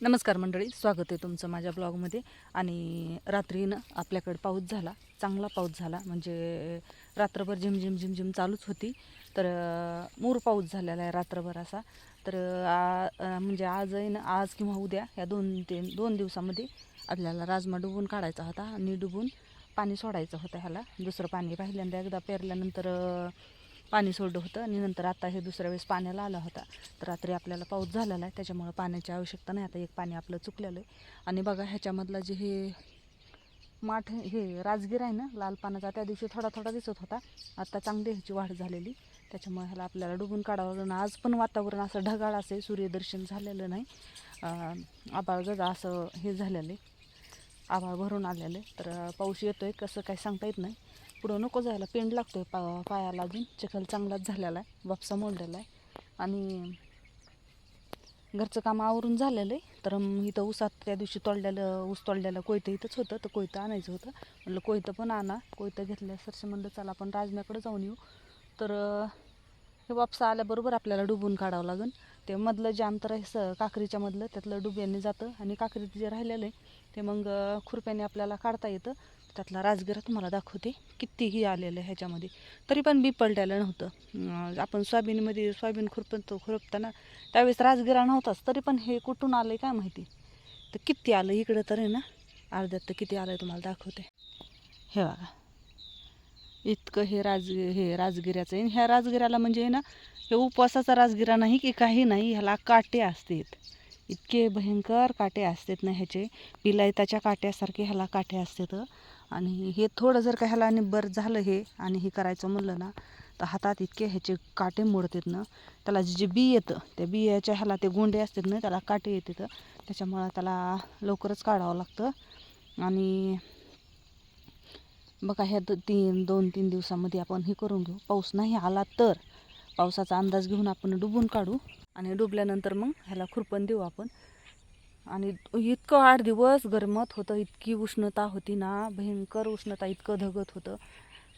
नमस्कार मंडळी स्वागत आहे तुमचं माझ्या ब्लॉगमध्ये. आणि रात्रीनं आपल्याकडे पाऊस झाला चांगला पाऊस झाला. म्हणजे रात्रभर झिमझिम झिमझिम चालूच होती. तर मूर पाऊस झालेला आहे रात्रभर असा. तर आ- म्हणजे आज आहे ना आज किंवा उद्या या दोन तीन दोन दिवसामध्ये आपल्याला राजमा डुबून काढायचा होता आणि डुबून पाणी सोडायचं होतं ह्याला. दुसरं पाणी पहिल्यांदा एकदा पेरल्यानंतर पाणी सोडलं होतं आणि नंतर आता हे दुसऱ्या वेळेस पाण्याला आला होता. तर रात्री आपल्याला पाऊस झालेला आहे त्याच्यामुळं पाण्याची आवश्यकता नाही. आता एक पाणी आपलं चुकलेलं आहे. आणि बघा ह्याच्यामधलं जे हे माठ हे राजगीर आहे ना लाल पानाचा त्या दिवशी थोडा थोडा दिसत होता. आता चांगली ह्याची वाढ झालेली. त्याच्यामुळे ह्याला आपल्याला डुबून काढावं लागलं. आज पण वातावरण असं ढगाळ असे सूर्यदर्शन झालेलं नाही. आबाळ आभाळ गजा असं हे झालेलं आहे. आभाळ भरून आलेलं आहे. तर पाऊस पाऊस येतोय कसं काय सांगता येत नाही. पुढं नको जायला. पेंड आहे पा पायाला अजून. चिखल चांगलाच झालेला आहे. वापसा मोडलेला आहे. आणि घरचं काम आवरून झालेलं आहे. तर इथं ऊसात त्या दिवशी तोडलेलं ऊस तोडलेलं कोयतं इथंच होतं. तर कोयतं आणायचं होतं. म्हटलं कोयतं पण आणा. कोयतं घेतल्या सरसे म्हणलं चला आपण राजम्याकडे जाऊन येऊ. तर हे वापसा आल्याबरोबर आपल्याला डुबून काढावं लागेल ते मधलं जे अंतर आहे स काकरीच्या मधलं त्यातलं डुब्याने जातं. आणि काकरीत जे राहिलेलं आहे ते मग खुरप्याने आपल्याला काढता येतं. त्यातला राजगिरा तुम्हाला दाखवते. कितीही आलेलं आहे ह्याच्यामध्ये. तरी पण बी पडलेलं नव्हतं. आपण सोयाबीनमध्ये सोयाबीन खुरपतो खुरपताना त्यावेळेस राजगिरा नव्हताच. तरी पण हे कुठून आलं आहे काय माहिती? तर किती आलं? इकडं तर आहे ना? अर्ध्यात तर किती आलं आहे तुम्हाला दाखवते. हे बघा. इतकं हे राज हे राजगिऱ्याचं आहे. ह्या राजगिऱ्याला म्हणजे आहे ना हे उपवासाचा राजगिरा नाही की काही नाही. ह्याला काटे असतात. इतके भयंकर काटे असतात ना ह्याचे. पिलायताच्या काट्यासारखे ह्याला काटे असतात. आणि हे थोडं जर का ह्याला बरं झालं हे आणि हे करायचं म्हणलं ना तर हातात इतके ह्याचे काटे मोडतात ना त्याला जे बी येतं त्या बियाच्या ह्याला ते गोंडे असतात ना त्याला काटे येतात. त्याच्यामुळं त्याला लवकरच काढावं लागतं. आणि बघा ह्या द तीन दोन तीन दिवसामध्ये आपण हे करून घेऊ. पाऊस नाही आला तर पावसाचा अंदाज घेऊन आपण डुबून काढू. आणि डुबल्यानंतर मग ह्याला खुरपण देऊ आपण. आणि इतकं आठ दिवस गरमत होतं इतकी उष्णता होती ना भयंकर उष्णता इतकं धगत होतं.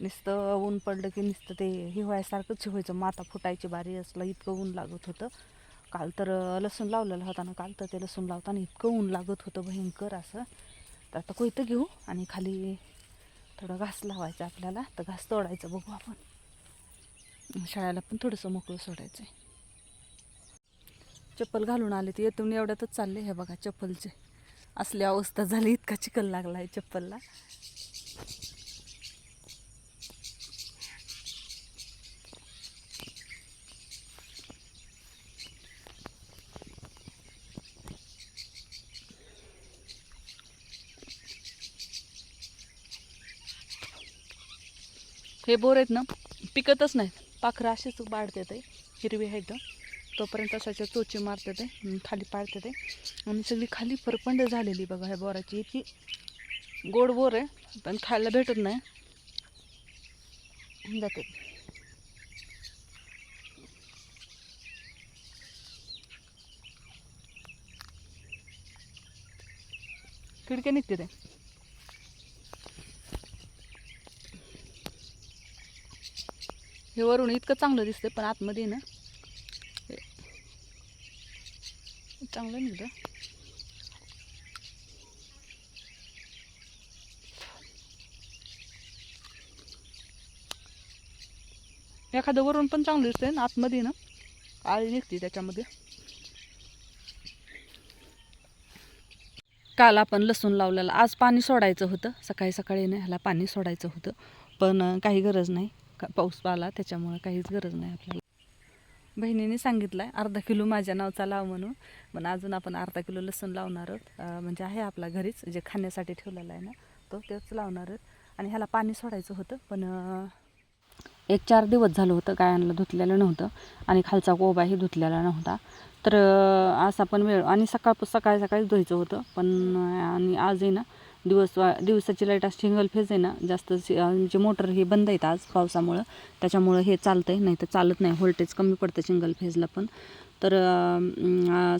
नुसतं ऊन पडलं की नुसतं ते हिवाळ्यासारखंच व्हायचं माता फुटायची बारी असलं इतकं ऊन लागत होतं. काल तर लसूण लावलेलं होता ना काल तर ते लसूण लावताना इतकं ऊन लागत होतं भयंकर असं. तर आता कोयतं घेऊ आणि खाली थोडं घास लावायचा आपल्याला. तर घास तोडायचं बघू आपण. शाळेला पण थोडंसं मोकळं सोडायचं आहे चप्पल घालून आले ते येतून एवढ्यातच चालले हे बघा चप्पलचे. असली अवस्था झाली इतका चिखल लागला आहे चप्पलला. हे बोर आहेत ना पिकतच नाहीत. पाखरं अशीच वाढते ते हिरवी आहेत. तोपर्यंत अशाच्या चोची मारते ते खाली पाडते ते. आणि सगळी खाली फरपंड झालेली बघा ह्या बोराची. इतकी गोड बोर आहे पण खायला भेटत नाही. जाते. खिडक्या निघते ते. हे वरून इतकं चांगलं दिसतं पण आतमध्ये ना हे चांगलं निघलं. एखादं वरून पण चांगलं दिसतंय ना आतमध्ये ना. आळी निघते त्याच्यामध्ये. काल आपण लसूण लावलेला आज पाणी सोडायचं होतं. सकाळी सकाळी ना ह्याला पाणी सोडायचं होतं. पण काही गरज नाही. का पाऊस आला त्याच्यामुळं काहीच गरज नाही आपल्याला. बहिणीने सांगितलं आहे अर्धा किलो माझ्या नावचा लाव म्हणून. पण अजून आपण अर्धा किलो लसूण लावणार आहोत. म्हणजे आहे आपला घरीच जे खाण्यासाठी ठेवलेला आहे ना तो तेच लावणार आहोत. आणि ह्याला पाणी सोडायचं होतं पण एक चार दिवस झालं होतं गायांना धुतलेलं नव्हतं आणि खालचा कोबाही धुतलेला नव्हता. तर असा पण वेळ आणि सकाळ सकाळी सकाळीच धुवायचं होतं पण आणि आजही ना दिवस दिवसाची लाइट आज सिंगल फेज आहे ना जास्त म्हणजे मोटर हे बंद आहेत आज पावसामुळं. त्याच्यामुळं हे चालतं आहे नाही तर चालत नाही. व्होल्टेज कमी पडतं सिंगल फेजला पण. तर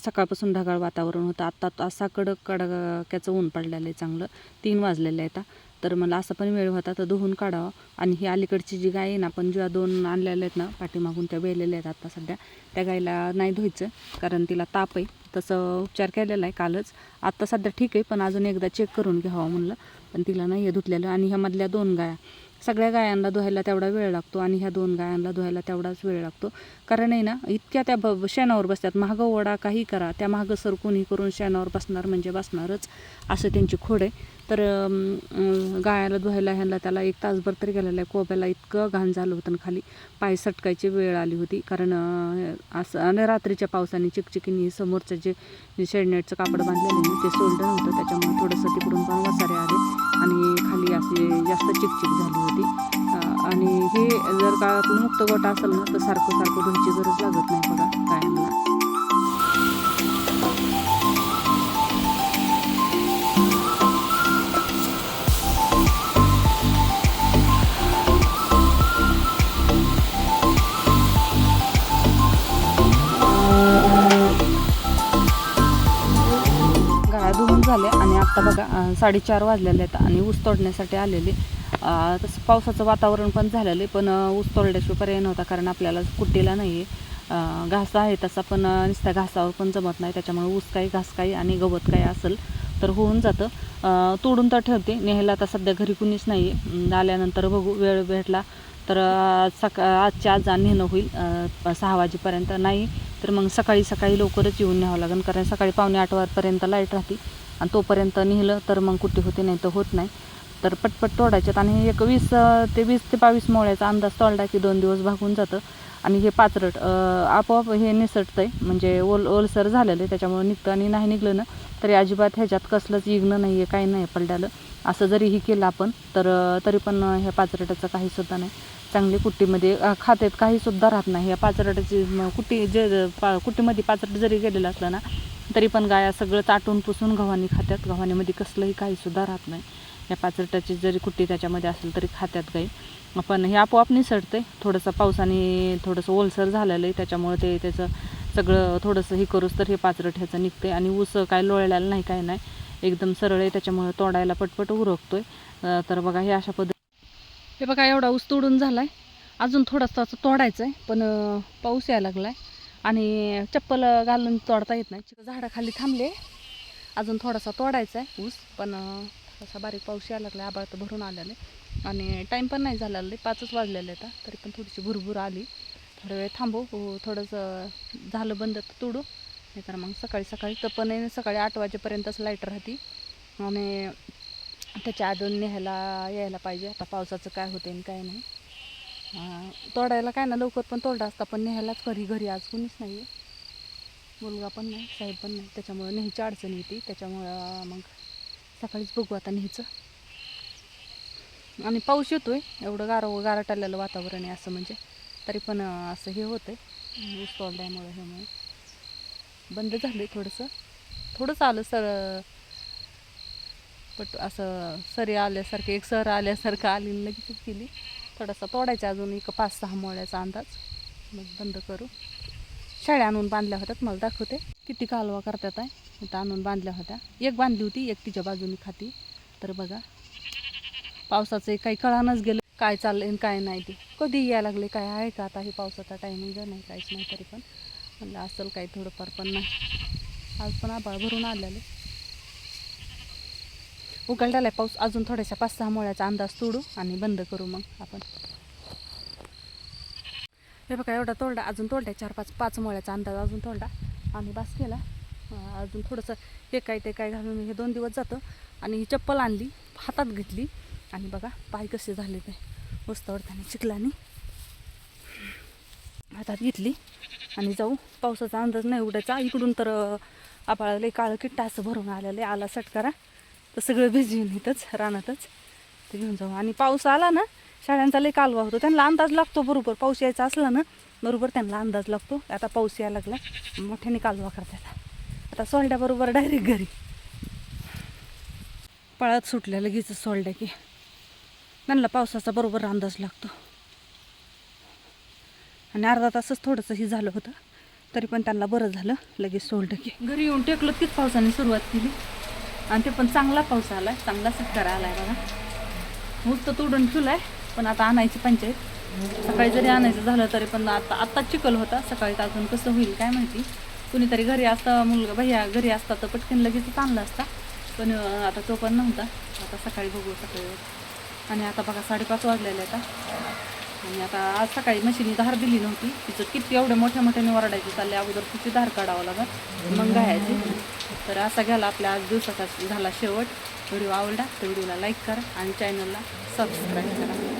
सकाळपासून ढगाळ वातावरण होतं. आत्ता असा कडक कडक्याचं ऊन पडलेलं आहे चांगलं. तीन वाजलेलं आहे आता. तर मला असा पण वेळ होता तर धुवून काढावं. आणि ही अलीकडची जी गाय आहे ना आपण ज्या दोन आणलेल्या आहेत ना पाठीमागून त्या वेलेल्या आहेत आत्ता सध्या त्या गायला नाही धुवायचं कारण तिला ताप आहे. तसं उपचार केलेला आहे कालच. आत्ता सध्या ठीक आहे पण अजून एकदा चेक करून घ्यावं म्हणलं. पण तिला नाही आहे धुतलेलं. आणि ह्यामधल्या दोन गाया. सगळ्या गायांना धुवायला तेवढा वेळ लागतो आणि ह्या दोन गायांना धुवायला तेवढाच वेळ लागतो. कारण आहे ना इतक्या त्या ब शेणावर बसतात. महागं ओढा काही करा. त्या मागं सर कोणी करून शेणावर बसणार म्हणजे बसणारच. असं त्यांची खोड आहे. तर गायाला धुवायला ह्यांना त्याला एक तासभर तरी गेलेला आहे. कोब्याला इतकं घाण झालं होतं ना खाली पाय सटकायची वेळ आली होती. कारण असं आणि रात्रीच्या पावसाने चिकचिकीने समोरचं जे शेडनेटचं कापड बांधलेलं आहे ते सोललं होतं त्याच्यामुळे थोडंसं तिकडून पण वसारे आले आणि खाली असे जास्त चिकचिक झाली होती. आणि हे जर का मुक्त गोटा असेल ना तर सारखं सारखं धुवायची गरज लागत नाही बघा गायांना. आता बघा साडेचार वाजलेले आहेत आणि ऊस तोडण्यासाठी आलेले. तसं पावसाचं वातावरण पण झालेलं आहे पण ऊस तोडल्याशिवाय पर्याय नव्हता कारण आपल्याला कुट्टीला नाही आहे घास आहे तसा पण नुसत्या घासावर पण जमत नाही त्याच्यामुळे ऊस काही घास काही आणि गवत काही असेल तर होऊन जातं. तोडून तर ठेवते न्यायला आता सध्या घरी कुणीच नाही आहे आल्यानंतर बघू वेळ भेटला तर सका आजच्या आज नेणं होईल. सहा वाजेपर्यंत नाही तर मग सकाळी सकाळी लवकरच येऊन न्यावं लागेल कारण सकाळी पावणे आठ वाजपर्यंत लाइट राहते. आणि तोपर्यंत नेलं तर मग कुठे होते नाही तर होत नाही. तर पटपट तोडायच्यात आणि एक वीस ते वीस ते बावीस मोळ्याचा अंदाज तोडला की दोन दिवस भागून जातं. आणि हे पाचरट आपोआप हे निसटतं आहे म्हणजे ओल ओलसर झालेलं आहे त्याच्यामुळे निघतं आणि नाही निघलं ना तरी अजिबात ह्याच्यात कसलंच इग्न नाही आहे काही नाही पडल्यालं असं जरी ही केलं आपण तर तरी पण ह्या पाचरटाचं काहीसुद्धा नाही. चांगली कुट्टीमध्ये खात्यात काहीसुद्धा राहत नाही. ह्या पाचरटाची कुट्टी जे पा कुट्टीमध्ये पाचरट जरी गेलेलं असलं ना तरी पण गाया सगळं चाटून पुसून गव्हाणी खात्यात. गव्हाणीमध्ये कसलंही काहीसुद्धा राहत नाही. या पाचरटाची जरी कुट्टी त्याच्यामध्ये असेल तरी खात्यात गाई पण हे आपोआप निसटते थोडंसं पावसाने थोडंसं ओलसर झालेलं आहे. त्याच्यामुळे ते त्याचं सगळं थोडंसं हे करूस तर हे पाचरट ह्याचं निघते आणि ऊस काय लोळलेलं नाही काय नाही. एकदम सरळ आहे. त्याच्यामुळे तोडायला पटपट उरकतोय. आहे तर बघा हे अशा पद्धती हे बघा एवढा ऊस तोडून झाला आहे अजून थोडासा असं तोडायचं आहे पण पाऊस यायला लागला आहे आणि चप्पल घालून तोडता येत नाही. झाडाखाली थांबले. अजून थोडासा तोडायचा आहे ऊस पण थोडासा बारीक पाऊस यायला लागला आबाळ तर भरून आलेले आहे आणि टाईम पण नाही झालेला आहे पाचच वाजलेले आता तरी पण थोडीशी भुरभुर आली. थोडा वेळ थांबू हो, थोडंसं झालं बंद तर तोडू. नाहीतर मग सकाळी सकाळी तर पण सकाळी आठ वाजेपर्यंतच लाइट राहते. आणि त्याच्या आधून न्यायला यायला पाहिजे. आता पावसाचं काय होते आणि काय नाही. तोडायला काय ना लवकर पण तोडा असता पण न्यायलाच घरी घरी आज कोणीच नाही आहे मुलगा पण नाही साहेब पण नाही. त्याच्यामुळं न्यायची अडचण येते. त्याच्यामुळं मग सकाळीच बघू आता नेहचं आणि पाऊस येतो आहे एवढं गार गारटालेलं वातावरण आहे असं म्हणजे. तरी पण असं हे होतं आहे ऊस तोडल्यामुळं ह्यामुळे बंद झालं आहे थोडंसं. थोडंसं आलं सर पट असं सरी आल्यासारखं एक सर आल्यासारखं आली आणि लगेचच गेली. थोडासा तोडायचा अजून एक पाच सहा मोळ्याचा अंदाज. मग बंद करू. शाळ्या आणून बांधल्या होत्यात मला दाखवते. किती कालवा करतात आहे. इथं आणून बांधल्या होत्या. एक बांधली होती एक तिच्या बाजूने खाती. तर बघा पावसाचं काही कळानच गेलं. काय चाललं आणि काय नाही ते. कधी यायला लागले काय आहे का आता हे पावसाचा टायमिंग नाही काहीच नाही तरी पण. म्हणलं असेल काही थोडंफार पण नाही. आज पण आभाळ भरून आलेलं. उघडलेला आहे पाऊस अजून थोड्याशा पाच सहा मोळ्याचा अंदाज तोडू आणि बंद करू मग आपण. हे बघा एवढा तोडला अजून तोडला चार पाच पाच मोळ्याचा अंदाज अजून तोडला आणि बास केला. अजून थोडंसं हे काय ते काय घालून हे दोन दिवस जातं. आणि ही चप्पल आणली हातात घेतली. आणि बघा पाय कसे झाले ते. ऊस तोडताना चिखलानी. हातात घेतली. आणि जाऊ पावसाचा अंदाज नाही उडायचा इकडून तर अं, लई काळं किट्टा असं भरून आलेलं आहे. आला सटकारा. तर सगळं भिजून इथंच रानातच. ते घेऊन जाऊ. आणि पाऊस आला ना शाळांचा लई कालवा होतो. त्यांना अंदाज लागतो बरोबर. पाऊस यायचा असला ना बरोबर त्यांना अंदाज लागतो. आता पाऊस यायला लागला. मोठ्याने कालवा करतात. आता सोलड्याबरोबर डायरेक्ट घरी. पळत सुटल्या लगेच सोलड्या की. त्यांना पावसाचा बरोबर अंदाज लागतो. आणि अर्धा तासच थोडंसं हे झालं होतं. तरी पण त्यांना बरं झालं लगेच सोडलं की. घरी येऊन टेकलो तीच पावसाने सुरुवात केली? आणि ते पण चांगला पाऊस आला आहे चांगला सत्कार आहे बघा. ऊस तर तोडून आहे पण आता आणायची पंचायत. सकाळी जरी आणायचं झालं तरी पण आता आत्ता चिखल होता सकाळी तर अजून कसं होईल काय माहिती. कुणीतरी घरी असता मुलगा भैया घरी असता तर पटकन लगेचच आणला असता. पण आता तो पण नव्हता. आता सकाळी बघू सकाळी आणि आता बघा साडेपाच वाजलेले आता. आणि आता आज सकाळी मशीनी धार दिली नव्हती. तिचं किती एवढ्या मोठ्या मोठ्याने ओरडायची चालले अगोदर तिची धार काढावं लागत मग गायची तर असा घ्याला आपल्या आज दिवसाचा झाला शेवट. व्हिडिओ आवडला तर व्हिडिओला लाईक करा आणि चॅनलला सबस्क्राईब करा.